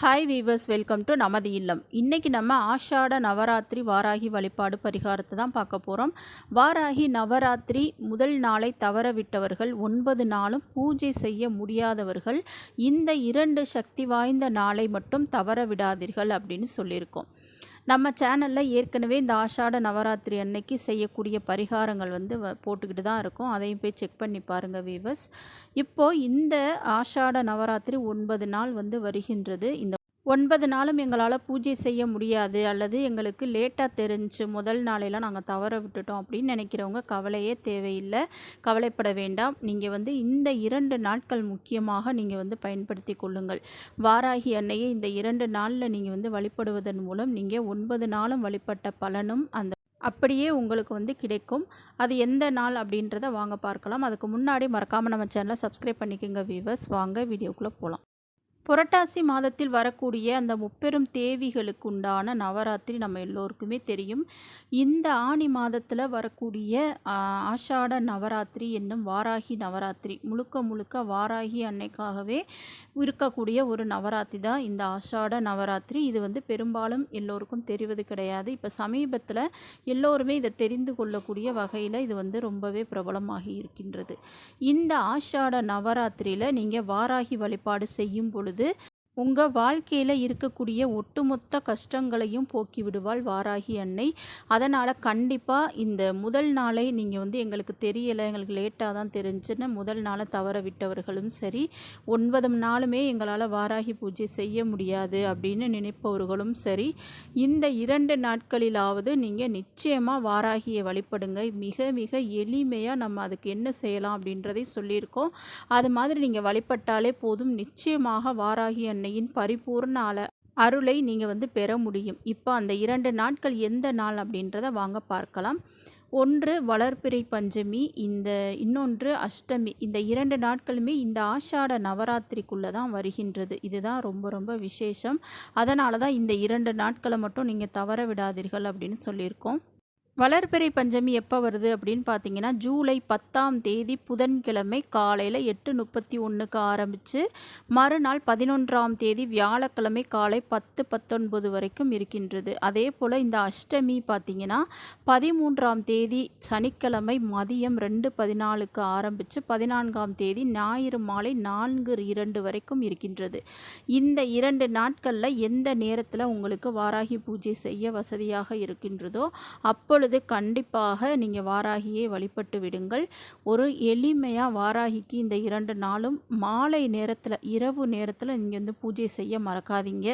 Hi viewers welcome to நமது இல்லம் இன்றைக்கி நம்ம ஆஷாட நவராத்திரி வாராகி வழிபாடு பரிகாரத்தை தான் பார்க்க போகிறோம் வாராகி நவராத்திரி முதல் நாளை தவற விட்டவர்கள் ஒன்பது நாளும் பூஜை செய்ய முடியாதவர்கள் இந்த இரண்டு சக்தி வாய்ந்த நாளை மட்டும் தவற விடாதீர்கள் அப்படின்னு சொல்லியிருக்கோம். நம்ம சேனலில் ஏற்கனவே இந்த ஆஷாட நவராத்திரி அன்னைக்கு செய்யக்கூடிய பரிகாரங்கள் வந்து வ- போட்டுக்கிட்டு தான் இருக்கும். அதையும் போய் செக் பண்ணி பாருங்கள் வீவர்ஸ் இப்போது இந்த ஆஷாட நவராத்திரி ஒன்பது நாள் வந்து வருகின்றது. இந்த ஒன்பது நாளும் எங்களால் பூஜை செய்ய முடியாது அல்லது எங்களுக்கு லேட்டாக தெரிஞ்சு முதல் நாளையெல்லாம் நாங்கள் தவற விட்டுட்டோம் அப்படின்னு நினைக்கிறவங்க கவலையே தேவையில்லை. கவலைப்பட வேண்டாம். நீங்கள் வந்து இந்த இரண்டு நாட்கள் முக்கியமாக நீங்கள் வந்து பயன்படுத்தி கொள்ளுங்கள். வாராகி அன்னையை இந்த இரண்டு நாளில் நீங்கள் வந்து வழிபடுவதன் மூலம் நீங்கள் ஒன்பது நாளும் வழிபட்ட பலனும் அந்த அப்படியே உங்களுக்கு வந்து கிடைக்கும். அது எந்த நாள் அப்படின்றத வாங்க பார்க்கலாம். அதுக்கு முன்னாடி மறக்காமல் நம்ம சேனலை சப்ஸ்கிரைப் பண்ணிக்கோங்க வீவர்ஸ் வாங்க வீடியோக்குள்ளே போகலாம் புரட்டாசி மாதத்தில் வரக்கூடிய அந்த முப்பெரும் தேவிகளுக்கு உண்டான நவராத்திரி நம்ம எல்லோருக்குமே தெரியும். இந்த ஆணி மாதத்தில் வரக்கூடிய ஆஷாட நவராத்திரி என்னும் வாராகி நவராத்திரி முழுக்க முழுக்க வாராகி அன்னைக்காகவே இருக்கக்கூடிய ஒரு நவராத்திரி தான் இந்த ஆஷாட நவராத்திரி. இது வந்து பெரும்பாலும் எல்லோருக்கும் தெரிவது கிடையாது. இப்போ சமீபத்தில் எல்லோருமே இதை தெரிந்து கொள்ளக்கூடிய வகையில் இது வந்து ரொம்பவே பிரபலமாகி இருக்கின்றது. இந்த ஆஷாட நவராத்திரியில் நீங்கள் வாராகி வழிபாடு செய்யும் பொழுது geldi. உங்கள் வாழ்க்கையில் இருக்கக்கூடிய ஒட்டுமொத்த கஷ்டங்களையும் போக்கி விடுவாள் வாராகி அன்னை. அதனால் கண்டிப்பாக இந்த முதல் நாளை நீங்கள் வந்து எங்களுக்கு தெரியலை எங்களுக்கு லேட்டாக தான் தெரிஞ்சுன்னு முதல் நாளை தவற விட்டவர்களும் சரி ஒன்பது நாளுமே எங்களால் வாராகி பூஜை செய்ய முடியாது அப்படின்னு நினைப்பவர்களும் சரி இந்த இரண்டு நாட்களிலாவது நீங்கள் நிச்சயமாக வாராகியை வழிபடுங்க. மிக மிக எளிமையாக நம்ம அதுக்கு என்ன செய்யலாம் அப்படின்றதை சொல்லியிருக்கோம். அது மாதிரி நீங்கள் வழிபட்டாலே போதும். நிச்சயமாக வாராகி அன்னையின் பரிபூர்ண அருளை நீங்கள் வந்து பெற முடியும். இப்போ அந்த இரண்டு நாட்கள் எந்த நாள் அப்படின்றத வாங்க பார்க்கலாம். ஒன்று வளர்பிறை பஞ்சமி. இந்த இன்னொன்று அஷ்டமி. இந்த இரண்டு நாட்களுமே இந்த ஆஷாட நவராத்திரிக்குள்ளே தான் வருகின்றது. இதுதான் ரொம்ப ரொம்ப விசேஷம். அதனால தான் இந்த இரண்டு நாட்களை மட்டும் நீங்கள் தவற விடாதீர்கள் அப்படின்னு சொல்லியிருக்கோம். வளர்பிறை பஞ்சமி எப்போ வருது அப்படின்னு பார்த்தீங்கன்னா ஜூலை பத்தாம் தேதி புதன்கிழமை காலையில் எட்டு முப்பத்தி ஒன்றுக்கு ஆரம்பித்து மறுநாள் பதினொன்றாம் தேதி வியாழக்கிழமை காலை பத்து பத்தொன்பது வரைக்கும் இருக்கின்றது. அதே போல் இந்த அஷ்டமி பார்த்திங்கன்னா பதிமூன்றாம் தேதி சனிக்கிழமை மதியம் ரெண்டு பதினாலுக்கு ஆரம்பித்து பதினான்காம் தேதி ஞாயிறு மாலை நான்கு இரண்டு வரைக்கும் இருக்கின்றது. இந்த இரண்டு நாட்களில் எந்த நேரத்தில் உங்களுக்கு வாராகி பூஜை செய்ய வசதியாக இருக்கின்றதோ அப்பொழுது கண்டிப்பாக நீங்கள் வாராகியை வழிபட்டு விடுங்கள். ஒரு எளிமையாக வாராகிக்கு இந்த இரண்டு நாளும் மாலை நேரத்தில் இரவு நேரத்தில் நீங்கள் வந்து பூஜை செய்ய மறக்காதீங்க.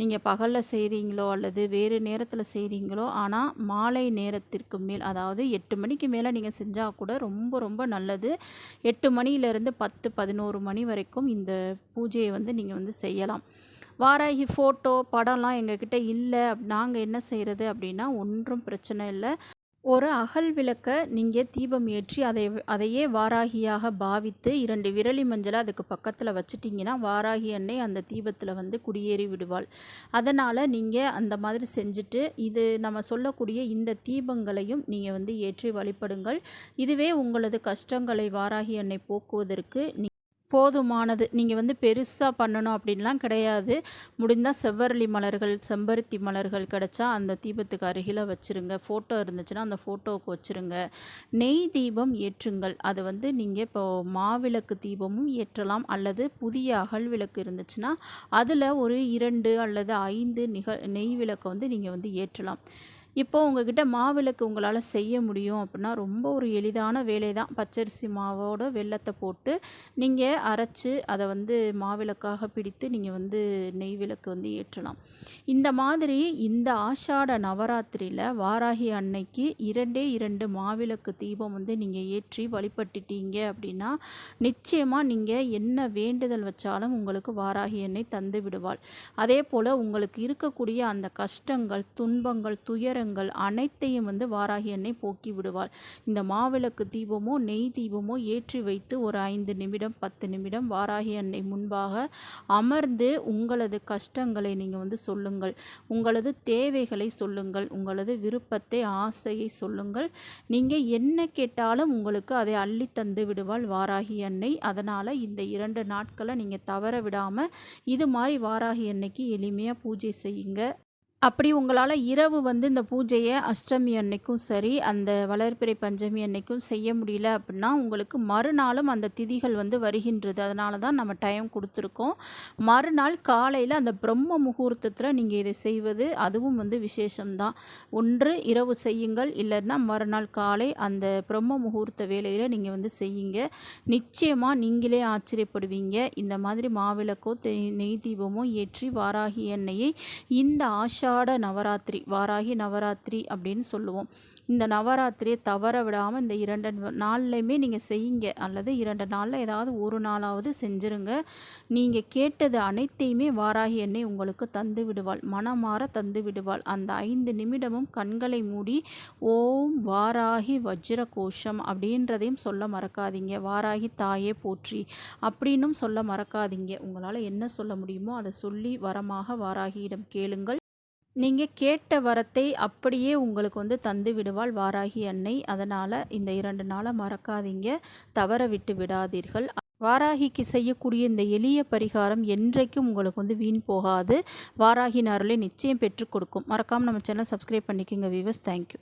நீங்கள் பகலில் செய்கிறீங்களோ அல்லது வேறு நேரத்தில் செய்கிறீங்களோ ஆனால் மாலை நேரத்திற்கு மேல் அதாவது எட்டு மணிக்கு மேலே நீங்கள் செஞ்சால் கூட ரொம்ப ரொம்ப நல்லது. எட்டு மணியிலேருந்து பத்து பதினோரு மணி வரைக்கும் இந்த பூஜையை வந்து நீங்கள் வந்து செய்யலாம். வாராகி ஃபோட்டோ படம்லாம் எங்ககிட்ட இல்லை. நாங்கள் என்ன செய்கிறது அப்படின்னா ஒன்றும் பிரச்சனை இல்லை. ஒரு அகல் விளக்கை நீங்கள் தீபம் ஏற்றி அதை அதையே வாராகியாக பாவித்து இரண்டு விரலி மஞ்சளை அதுக்கு பக்கத்தில் வச்சுட்டிங்கன்னா வாராகி அன்னை அந்த தீபத்தில் வந்து குடியேறி விடுவாள். அதனால் நீங்கள் அந்த மாதிரி செஞ்சுட்டு இது நம்ம சொல்லக்கூடிய இந்த தீபங்களையும் நீங்கள் வந்து ஏற்றி வழிபடுங்கள். இதுவே உங்களது கஷ்டங்களை வாராகி அன்னை போக்குவதற்கு நீ போதுமானது. நீங்கள் வந்து பெருசாக பண்ணணும் அப்படின்லாம் கிடையாது. முடிந்தால் செவ்வரளி மலர்கள் செம்பருத்தி மலர்கள் கிடச்சா அந்த தீபத்துக்கு அருகில் வச்சுருங்க. ஃபோட்டோ இருந்துச்சுன்னா அந்த ஃபோட்டோவுக்கு வச்சுருங்க. நெய் தீபம் ஏற்றுங்கள். அது வந்து நீங்கள் இப்போ மாவிளக்கு தீபமும் ஏற்றலாம். அல்லது புதிய அகல் விளக்கு இருந்துச்சுன்னா அதில் ஒரு இரண்டு அல்லது ஐந்து நிக நெய் விளக்கை வந்து நீங்கள் வந்து ஏற்றலாம். இப்போ உங்ககிட்ட மாவிளக்கு உங்களால் செய்ய முடியும் அப்படின்னா ரொம்ப ஒரு எளிதான வேலை தான் பச்சரிசி மாவோட வெள்ளத்தை போட்டு நீங்கள் அரைச்சு அதை வந்து மாவிளக்காக பிடித்து நீங்கள் வந்து நெய் விளக்கு வந்து ஏற்றலாம். இந்த மாதிரி இந்த ஆஷாட நவராத்திரியில் வாராகி அன்னைக்கு இரண்டே இரண்டு மாவிளக்கு தீபம் வந்து நீங்கள் ஏற்றி வழிபட்டுட்டீங்க அப்படின்னா நிச்சயமாக நீங்கள் என்ன வேண்டுதல் வச்சாலும் உங்களுக்கு வாராகி எண்ணெய் தந்து விடுவாள். அதே போல் உங்களுக்கு இருக்கக்கூடிய அந்த கஷ்டங்கள் துன்பங்கள் துயரங்கள் சங்கடங்கள் அனைத்தையும் வந்து வாராகி அன்னை போக்கி விடுவாள். இந்த மாவிளக்கு தீபமோ நெய் தீபமோ ஏற்றி வைத்து ஒரு ஐந்து நிமிடம் பத்து நிமிடம் வாராகி அன்னை முன்பாக அமர்ந்து உங்களது கஷ்டங்களை நீங்கள் வந்து சொல்லுங்கள். உங்களது தேவைகளை சொல்லுங்கள். உங்களது விருப்பத்தை ஆசையை சொல்லுங்கள். நீங்கள் என்ன கேட்டாலும் உங்களுக்கு அதை அள்ளி தந்து விடுவாள் வாராகி அன்னை அதனால் இந்த இரண்டு நாட்களை நீங்கள் தவற விடாமல் இது மாதிரி வாராகி அன்னைக்கு எளிமையாக பூஜை செய்யுங்க. அப்படி உங்களால் இரவு வந்து இந்த பூஜையை அஷ்டமி அன்னைக்கும் சரி அந்த வளர்ப்பிறை பஞ்சமி அன்னைக்கும் செய்ய முடியல அப்படின்னா உங்களுக்கு மறுநாளும் அந்த திதிகள் வந்து வருகின்றது. அதனால தான் நம்ம டைம் கொடுத்துருக்கோம். மறுநாள் காலையில் அந்த பிரம்ம முகூர்த்தத்தில் நீங்கள் இதை செய்வது அதுவும் வந்து விசேஷம்தான். ஒன்று இரவு செய்யுங்கள். இல்லைன்னா மறுநாள் காலை அந்த பிரம்ம முகூர்த்த வேலையில் நீங்கள் வந்து செய்யுங்க. நிச்சயமாக நீங்களே ஆச்சரியப்படுவீங்க. இந்த மாதிரி மாவிளக்கோ நெய் தீபமோ ஏற்றி வாராகி எண்ணெயை இந்த ஆஷா ஆஷாட நவராத்திரி வாராகி நவராத்திரி அப்படின்னு சொல்லுவோம். இந்த நவராத்திரியை தவற விடாமல் இந்த இரண்டு நாள்லையுமே நீங்கள் செய்யுங்க. அல்லது இரண்டு நாளில் ஏதாவது ஒரு நாளாவது செஞ்சுருங்க. நீங்கள் கேட்டது அனைத்தையுமே வாராகி எண்ணெய் உங்களுக்கு தந்து விடுவாள். மனமாற தந்து விடுவாள். அந்த ஐந்து நிமிடமும் கண்களை மூடி ஓம் வாராகி வஜ்ர கோஷம் அப்படின்றதையும் சொல்ல மறக்காதீங்க. வாராகி தாயே போற்றி அப்படின்னும் சொல்ல மறக்காதீங்க. உங்களால் என்ன சொல்ல முடியுமோ அதை சொல்லி வரமாக வாராகியிடம் கேளுங்கள். நீங்கள் கேட்ட வரத்தை அப்படியே உங்களுக்கு வந்து தந்து விடுவாள் வாராகி அன்னை. அதனால் இந்த இரண்டு நாளை மறக்காதீங்க. தவற விட்டு விடாதீர்கள். வாராகிக்கு செய்யக்கூடிய இந்த எளிய பரிகாரம் என்றைக்கும் உங்களுக்கு வந்து வீண் போகாது. வாராகி அருளை நிச்சயம் பெற்றுக் கொடுக்கும். மறக்காமல் நம்ம சேனல் சப்ஸ்கிரைப் பண்ணிக்கோங்க வீவர்ஸ் தேங்க்யூ